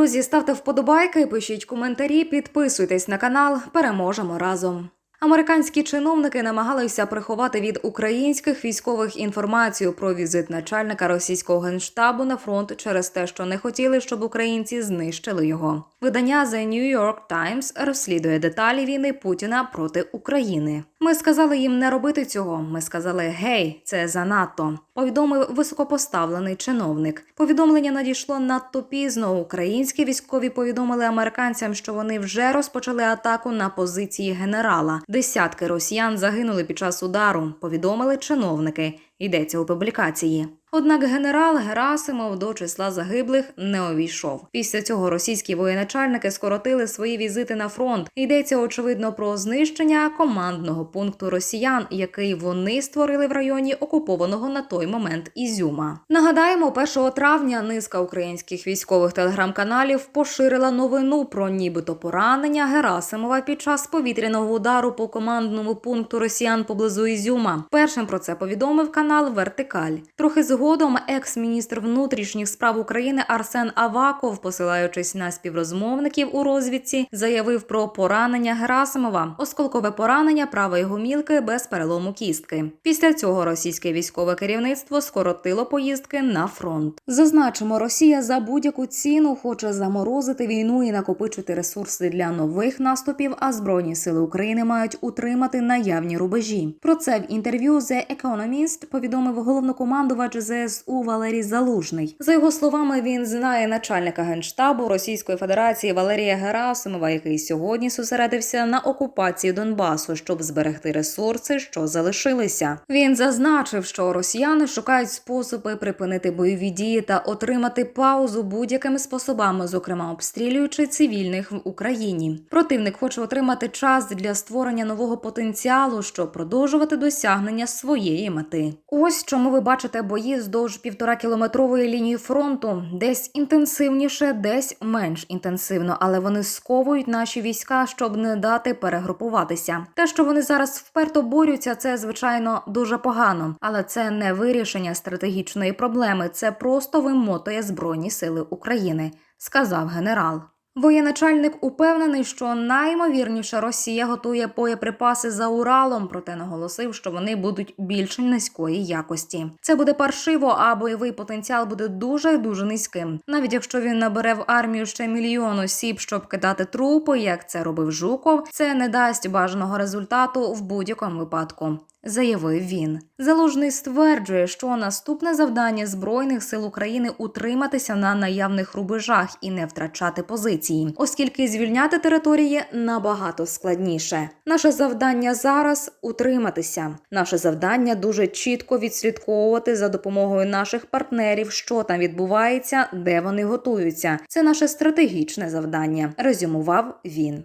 Друзі, ставте вподобайки, пишіть коментарі, підписуйтесь на канал. Переможемо разом. Американські чиновники намагалися приховати від українських військових інформацію про візит начальника російського генштабу на фронт через те, що не хотіли, щоб українці знищили його. Видання The New York Times розслідує деталі війни Путіна проти України. Ми сказали їм не робити цього. Ми сказали гей, це занадто. Повідомив високопоставлений чиновник. Повідомлення надійшло надто пізно. Українські військові повідомили американцям, що вони вже розпочали атаку на позиції генерала. Десятки росіян загинули під час удару. Повідомили чиновники. Йдеться у публікації. Однак генерал Герасимов до числа загиблих не увійшов. Після цього російські воєначальники скоротили свої візити на фронт. Йдеться очевидно про знищення командного пункту росіян, який вони створили в районі окупованого на той момент Ізюма. Нагадаємо, 1 травня низка українських військових телеграм-каналів поширила новину про нібито поранення Герасимова під час повітряного удару по командному пункту росіян поблизу Ізюма. Першим про це повідомив канал Вертикаль. Трохи згодом екс-міністр внутрішніх справ України Арсен Аваков, посилаючись на співрозмовників у розвідці, заявив про поранення Герасимова, осколкове поранення правої гомілки без перелому кістки. Після цього російське військове керівництво скоротило поїздки на фронт. Зазначимо, Росія за будь-яку ціну хоче заморозити війну і накопичити ресурси для нових наступів. А збройні сили України мають утримати наявні рубежі. Про це в інтерв'ю The Economist повідомив головнокомандувач ЗСУ Валерій Залужний. За його словами, він знає начальника генштабу Російської Федерації Валерія Герасимова, який сьогодні зосередився на окупації Донбасу, щоб зберегти ресурси, що залишилися. Він зазначив, що росіяни шукають способи припинити бойові дії та отримати паузу будь-якими способами, зокрема обстрілюючи цивільних в Україні. Противник хоче отримати час для створення нового потенціалу, щоб продовжувати досягнення своєї мети. Ось чому ви бачите бої здовж півтора кілометрової лінії фронту, десь інтенсивніше, десь менш інтенсивно, але вони сковують наші війська, щоб не дати перегрупуватися. Те, що вони зараз вперто борються, це звичайно дуже погано, але це не вирішення стратегічної проблеми. Це просто вимотує збройні сили України, сказав генерал. Воєначальник упевнений, що наймовірніше Росія готує боєприпаси за Уралом, проте наголосив, що вони будуть більш низької якості. Це буде паршиво, а бойовий потенціал буде дуже дуже низьким. Навіть якщо він набере в армію ще мільйон осіб, щоб кидати трупи, як це робив Жуков, це не дасть бажаного результату в будь-якому випадку. Заявив він. Залужний стверджує, що наступне завдання збройних сил України утриматися на наявних рубежах і не втрачати позиції, оскільки звільняти території набагато складніше. Наше завдання зараз утриматися. Наше завдання дуже чітко відслідковувати за допомогою наших партнерів, що там відбувається, де вони готуються. Це наше стратегічне завдання. Резюмував він.